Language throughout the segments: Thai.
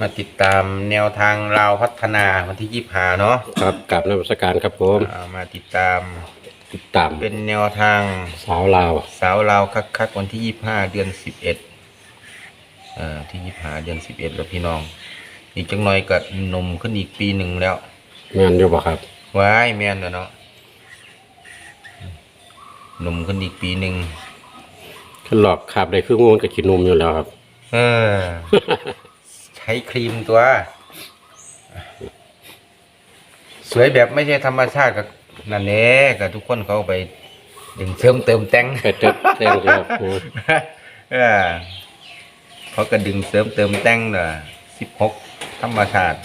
มาติดตามแนวทางเราวพัฒนาวันที่ยี่หาเนาะครับกับนมัสการครับผมอ่ามาติดตามติดตามเป็นแนวทางสาวลาวสาวเราวคักๆวันที่ยี่ห้าเดือนสิบเอ็ดเอ่อที่ยี่ห้าเดือนสิบเอ็ดแล้วพี่น้อง อีกจังหน่อยก็หนุ่มขึ้นอีกปีหนึ่งแล้วแม่นอยู่บ่ครับ ว้ายแม่นแล้วเนาะหนุ่มขึ้นอีกปีหนึ่งขึ้นหลอกขับได้คืองูมันกับขีนุ่มอยู่แล้วครับ เออใช้ครีมตัว สวยแบบไม่ใช่ธรรมชาติกับนั่นเองกับทุกคนเขาไปดึงเสริมเติมแต่งไปเติมเต็มครับเออเขาก็ดึงเสริมเติมแต่งน่ะสิบหกธรรมชาติ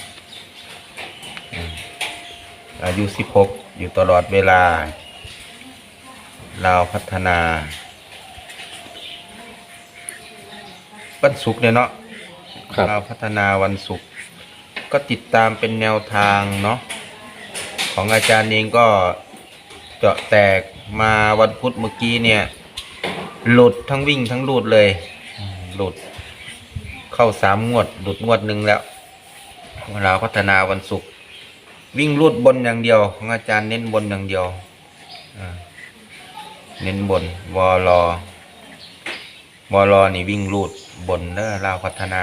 อายุสิบหกอยู่ตลอดเวลา เราพัฒนาวันศุกเนี่ยเนาะ ครับ เราวพัฒนาวันศุกร์ก็ติดตามเป็นแนวทางเนาะของอาจารย์เองก็เจาะแตกมาวันพุธเมื่อกี้เนี่ย หลุดทั้งวิ่งทั้งหลุดเลยอืมหลุด เข้าสามงวด หลุดงวดหนึ่งแล้วเราวพัฒนาวันศุกร์วิ่งรูดบนอย่างเดียว ของอาจารย์เน้นบนอย่างเดียวอ่าเน้นบนวอลอ วอลอนี่วิ่งรูดบนเด้อลาวพัฒนา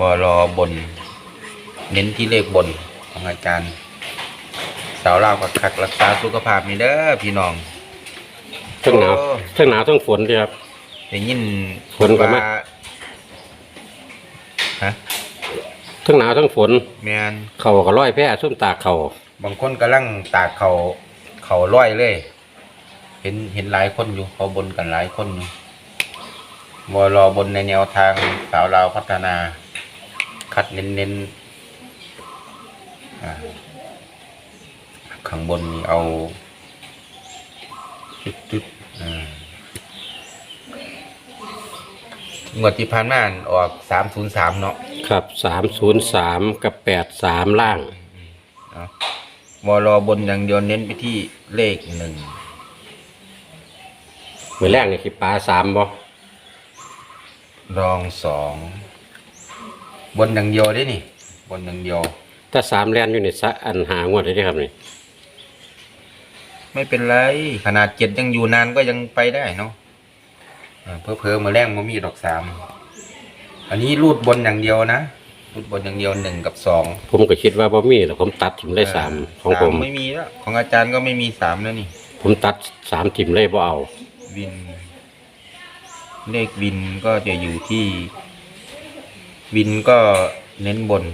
วอลอบน เน้นที่เลขบนของอาจารย์สาวลาวกับคักรักษาสุขภาพนี่เด้อพี่น้องทั้งหนาวโอ้ทั้งหนาวทั้งฝนดีครับได้ยินฝนก็มาว่าฮะทั้งหนาวทั้งฝนแมนเข่าก็ร้อยแพร่ส้มตากเข่าบางคนกำลังตากเขาเขาร้อยเลย เห็นเห็นหลายคนอยู่เขาบนกันหลายคนอยู่ วอรอบนในแนวทางสาวลาวพัฒนา คัดเน้นเน้นๆอ่าข้างบนนี่เอาจุดๆอ่างวดที่ผ่านมาอันออกสามศูนย์สามเนาะครับสามศูนย์สามกับแปดสามล่างเนาะวอลอบนอย่างเดียวเน้นไปที่เลขหนึ่งเมื่อแรกนี่คือปลาสามบ่ รองสองบนอย่างเดียวได้นี่ บนอย่างเดียวถ้าสามแลนอยู่ในสะอันหางวดได้เด้ครับนี่ไม่เป็นไร ขนาดเจ็ดยังอยู่นานก็ยังไปได้เนาะอ่าเพอๆมาแรงมามีดอกสามอันนี้รูดบนอย่างเดียวนะรูดบนอย่างเดียวหนึ่งกับสองผมก็คิดว่าบ่มีแต่ผมตัดถิ่มเลยสามของผมไม่มีแล้วของอาจารย์ก็ไม่มีสามแล้วนี่ ผมตัดสามถิ่มเลยบ่เอาวิน เลขวินก็จะอยู่ที่ วินก็เน้นบน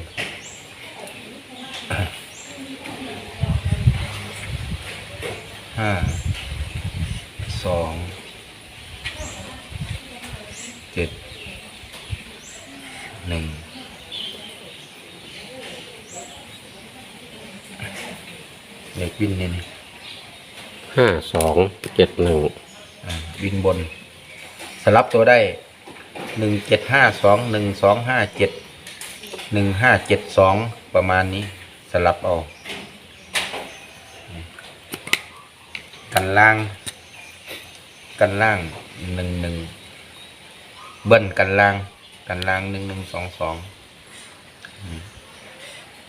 ห้า สอง เจ็ด หนึ่ง เลขวินเนี่ยนะห้าสองเจ็ดหนึ่งอ่าวินบน สลับตัวได้หนึ่งเจ็ดห้าสองหนึ่งสองห้าเจ็ดหนึ่งห้าเจ็ดสองประมาณนี้สลับเอากันล่าง กันล่างหนึ่งหนึ่งเบิ้ลกันล่าง กันล่างหนึ่งหนึ่งสองสอง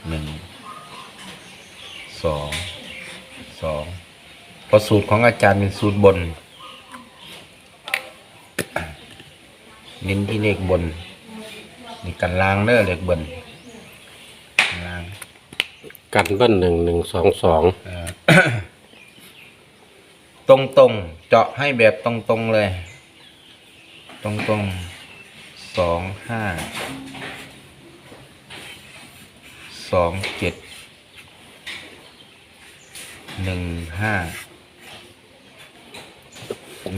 หนึ่งสองสองพอสูตรของอาจารย์เป็นสูตรบน เน้นที่เลขบนนี่กันล่างเด้อเลขบนกันล่างกันเบิ้ลหนึ่งหนึ่งสองสองเอ่อตรงตรงๆเจาะให้แบบตรงตรงๆเลย ตรงตรงๆสองห้าสองเจ็ดหนึ่งห้า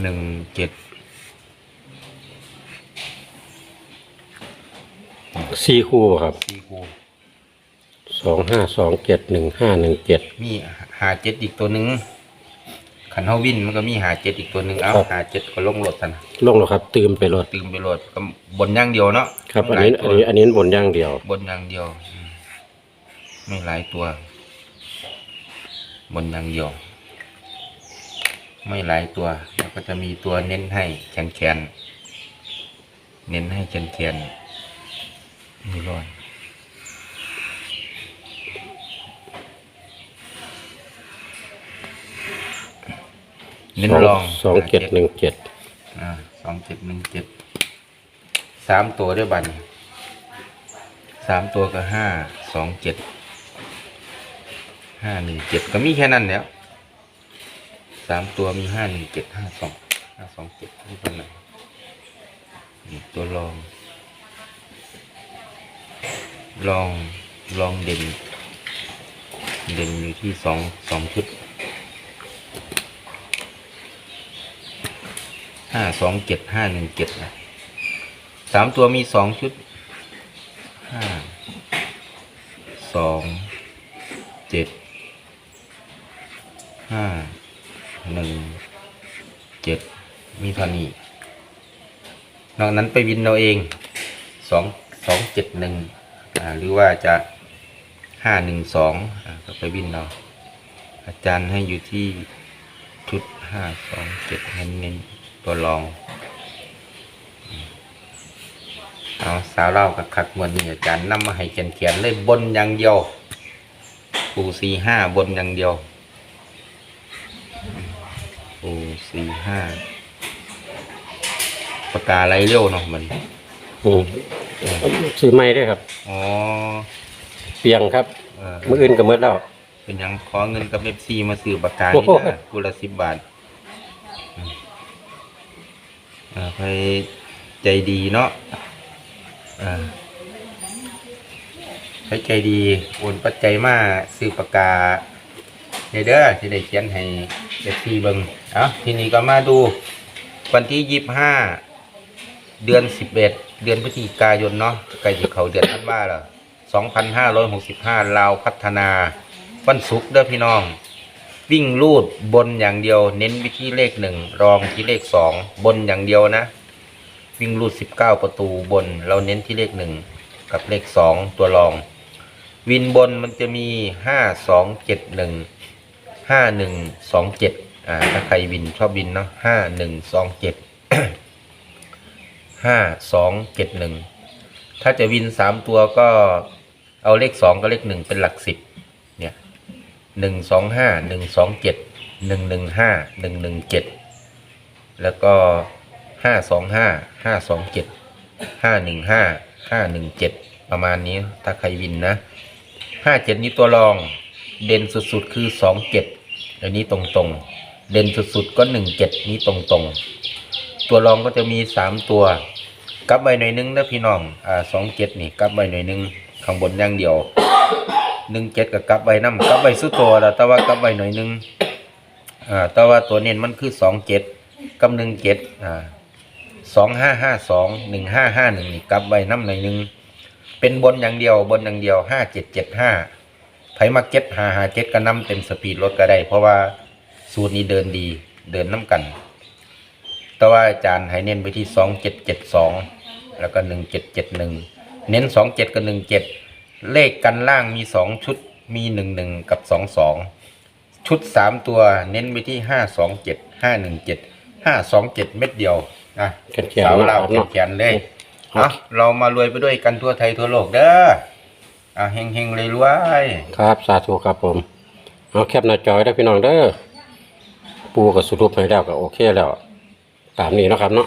หนึ่งเจ็ด สี่คู่ครับสี่คูสองห้าสองเจ็ดหนึ่งห้าหนึ่งเจ็ด มีหาเจ็ดอีกตัวหนึ่งขันเฮาวินมันก็มีหาเจ็ดอีกตัวหนึ่งเอาหาเจ็ดก็ลงรถกันลงแล้วครับ ตื่มไปรถตื่มไปรถก็บนอย่างเดียวเนาะครับ อันหลายนี้ตัอันวนี้ อันนี้บนอย่างเดียว บนอย่างเดียวอืมไม่หลายตัว บนอย่างเดียว ไม่หลายตัวแล้วก็จะมีตัวเน้นให้แขนแขนๆเน้นให้แขนแขนๆอื มร้อยเน้นลองสองเจ็ดหนึ่งเจ็ดอ่าสองเจ็ดหนึ่งเจ็ดสามตัวด้วยบัตรสามตัวก็ห้าสองเจ็ดห้าหนึ่งเจ็ดก็มีแค่นั้นแล้วสามตัวมีห้าหนึ่งเจ็ดห้าสองห้าสองเจ็ดนี่เป็นไหนนี่ตัวลอง ลองลองเด่น เด่นอยู่ที่สองสองชุดห้าสองเจ็ดห้าหนึ่งเจ็ดนะสามตัวมีสองชุดห้าสองเจ็ดห้าหนึ่งเจ็ดมีเท่านี้นอกนั้นไปวินเราเองสองสองเจ็ดหนึ่ง หรือว่าจะห้าหนึ่งสองก็ไปวินเราอาจารย์ให้อยู่ที่ชุดห้าสองเจ็ดเน้นตัวรองเอาสาวเล่ากับคักมวนนี่อาจารย์นำมาให้เขียนเขียนเลยบนอย่างเดียวปูสี่ห้าบนอย่างเดียวปูสี่ห้าปากกาไรเร็วเนาะมัน อืมซื้อไม่ได้ครับ อ๋อเปียงครับ เออมืออื่นก็เมื่อแล้ว เป็นหยังขอเงินกับเอฟซีมาซื้อปากกาโอ้นี่โห นะกูละสิบบาทอืมอ่าไปใจดีเนาะอ่าให้ใจดีโอนปัจจัยมาซื้อปากกาเด้อเด้อที่ได้เขียนให้เอฟซีเบิงเอาทีนี้ก็มาดู วันที่ยี่สิบห้า เดือนสิบเอ็ด เดือนพฤศจิกายนเนาะใกล้จะเขาเดือนธันวาแล้วสองพันห้าร้อยหกสิบห้าลาวพัฒนาวันศุกร์เด้อพี่น้อง วิ่งลูดบนอย่างเดียว เน้นวิธีเลขหนึ่งรองที่เลขสองบนอย่างเดียวนะ วิ่งลูดสิบเก้าประตูบน เราเน้นที่เลขหนึ่งกับเลขสองตัวรอง วินบนมันจะมีห้าสองเจ็ดหนึ่งห้าหนึ่งสองเจ็ดอ่าถ้าใครวินชอบวินเนาะห้าหนึ่งสองเจ็ด ห้าสองเจ็ดหนึ่งถ้าจะวินสามตัวก็เอาเลขสองกับเลขหนึ่งเป็นหลักสิบเนี่ยหนึ่งสองห้าหนึ่งสองเจ็ดหนึ่งหนึ่งห้าหนึ่งหนึ่งเจ็ดแล้วก็ห้าสองห้าห้าสองเจ็ดห้าหนึ่งห้าห้าหนึ่งเจ็ดประมาณนี้ถ้าใครวินนะห้าเจ็ดนี้ตัวรองเด่นสุดๆคือสองเจ็ดอันนี้ตรงๆ เด่นสุดๆก็หนึ่งเจ็ดนี้ตรงๆ ตัวรองก็จะมีสามตัว กลับใบหน่อยนึงนะพี่น้องอ่าสองเจ็ดนี่กลับใบหน่อยนึงข้างบนอย่างเดียวหนึ่งเจ็ดกับกลับใบน้ำกลับใบสุดตัวแล้วแต่ว่ากลับใบหน่อยนึงอ่าแต่ว่าตัวเน้นมันคือสองเจ็ดกับหนึ่งเจ็ดอ่าสองห้าห้าสองหนึ่งห้าห้าหนึ่งนี่กลับใบน้ำหน่อยนึงเป็นบนอย่างเดียวบนอย่างเดียวห้าเจ็ดเจ็ดห้าไผมาเก็ตหาหาเจ็ดก็นำเต็มสปีดรถก็ได้ เพราะว่าสูตรนี้เดินดีเดินน้ำกัน แต่ว่าอาจารย์ให้เน้นไปที่สองเจ็ดเจ็ดสองแล้วก็หนึ่งเจ็ดเจ็ดหนึ่งเน้นสองเจ็ดกับหนึ่งเจ็ดเลขกันล่างมีสองชุดมีหนึ่งหนึ่งกับสองสองชุดสามตัวเน้นไปที่ห้าสองเจ็ดห้าหนึ่งเจ็ดห้าสองเจ็ดเม็ดเดียวนะแขนๆสาวเราเนาะแขนๆเลยเอาเรามารวยไปด้วยกันทั่วไทยทั่วโลกเด้ออะเฮงเฮงเลยรวยครับสาธุครับผมเอาแคปหน้าจอยได้พี่น้องเด้อปูกับสรุปให้แล้วก็โอเคแล้ว ตามนี้เนาะครับเนาะ